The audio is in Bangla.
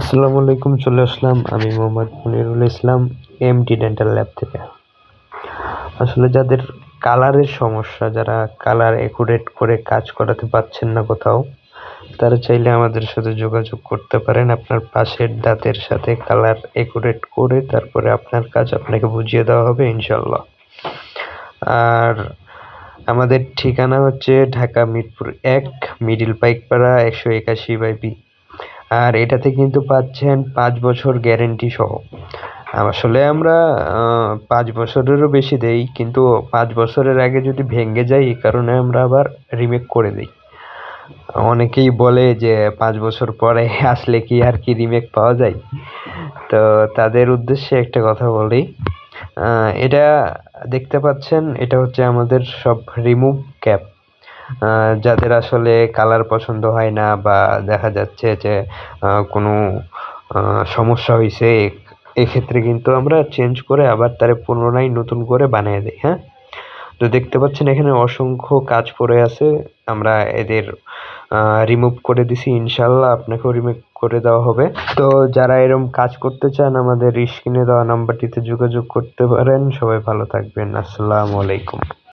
আসসালামু আলাইকুম, চলে আসলাম আমি Mohammad Monirul Islam MT dental lab থেকে। আসলে যাদের কালারের সমস্যা, যারা কালার একুরেট করে কাজ করাতে পারছেন না কোথাও, তারা চাইলে আমাদের সাথে যোগাযোগ করতে পারেন। আপনার পাশের দাঁতের সাথে কালার একুরেট করে তারপরে আপনার কাজ আপনাকে বুঝিয়ে দেওয়া হবে ইনশাল্লাহ আর আমাদের ঠিকানা হচ্ছে ঢাকা মিরপুর এক, মিডিল পাইকপাড়া একশো একাশি বাই বি। আর এটাতে কিন্তু পাচ্ছেন পাঁচ বছর গ্যারেন্টি সহ। আসলে আমরা পাঁচ বছরেরও বেশি দেই, কিন্তু পাঁচ বছরের আগে যদি ভেঙে যায় এই কারণে আমরা আবার রিমেক করে দিই। অনেকেই বলে যে পাঁচ বছর পরে আসলে কি আর কি রিমেক পাওয়া যায়? তো তাদের উদ্দেশ্যে একটা কথা বলি। এটা দেখতে পাচ্ছেন, এটা হচ্ছে আমাদের সব রিমুভ ক্যাপ যাদের আসলে কালার পছন্দ হয় না বা দেখা যাচ্ছে যে কোনো সমস্যা হয়েছে এক্ষেত্রে কিন্তু আমরা চেঞ্জ করে আবার তারে পুনরায় নতুন করে বানিয়ে দিই হ্যাঁ? তো দেখতে পাচ্ছেন এখানে অসংখ্য কাজ পড়ে আছে, আমরা এদের রিমুভ করে দিছি ইনশাল্লাহ আপনাকেও রিমুভ করে দেওয়া হবে। তো যারা এরকম কাজ করতে চান, আমাদের স্ক্রিনে দেওয়া নাম্বারটিতে যোগাযোগ করতে পারেন। সবাই ভালো থাকবেন, আসসালামু আলাইকুম।